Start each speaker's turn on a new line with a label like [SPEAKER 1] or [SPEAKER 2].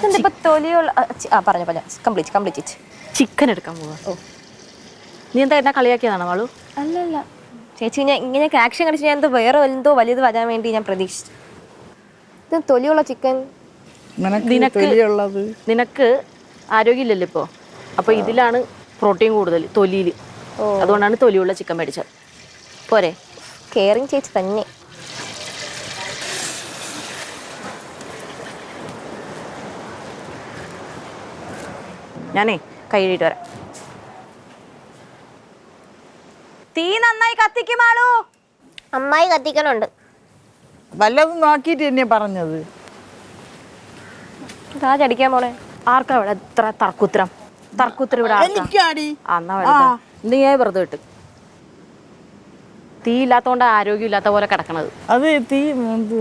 [SPEAKER 1] ഇതെന്തിപ്പോ തൊലിയുള്ള ആ, പറഞ്ഞ പറഞ്ഞു. കംപ്ലീറ്റ് കംപ്ലീറ്റ്
[SPEAKER 2] ചിക്കൻ എടുക്കാൻ പോവാ.
[SPEAKER 1] ഓ.
[SPEAKER 2] നീ എന്താ എന്നെ കളിയാക്കിയതാണോ വാളു?
[SPEAKER 1] അല്ലല്ല. ചേച്ചി ഞാൻ ഇങ്ങനെ ആക്ഷൻ കളിച്ച് ഞാൻ എന്തോ വേറെ എന്തോ വലുത് വരാൻ വേണ്ടി ഞാൻ പ്രതീക്ഷിച്ചു ഇത് തൊലിയുള്ള ചിക്കൻ
[SPEAKER 3] നിനക്ക്
[SPEAKER 2] നിനക്ക് നിനക്ക് ആരോഗ്യമില്ലല്ലോ ഇപ്പോൾ അപ്പോൾ ഇതിലാണ് പ്രോട്ടീൻ കൂടുതൽ തൊലിയിൽ അതുകൊണ്ടാണ് തൊലിയുള്ള ചിക്കൻ മേടിച്ചത്. പോരെ.
[SPEAKER 1] കെയറിങ് ചേച്ചി തന്നെ.
[SPEAKER 2] ഞാനേ കൈ കഴുകിയിട്ട് വരാം. തീ നന്നായി കത്തിക്കുമാളൂ
[SPEAKER 1] അമ്മായി കത്തിക്കണുണ്ട്.
[SPEAKER 3] വല്ലതും നോക്കിയിട്ട് തന്നെ പറഞ്ഞത്.
[SPEAKER 1] അടിക്കാൻ പോണേ.
[SPEAKER 2] ആർക്കാ ഇവിടെ എത്ര തർക്കുത്തരം? തർക്കുത്തരം ഇവിടെ ആർക്കാ?
[SPEAKER 3] എനിക്കാടി
[SPEAKER 2] ആ, എന്നാ വെറുതെ. നീ വെറുതെ വിട്ട് തീ ഇല്ലാത്തോണ്ട് ആരോഗ്യം ഇല്ലാത്ത പോലെ കിടക്കണത്.
[SPEAKER 3] അത് തീ ഇത്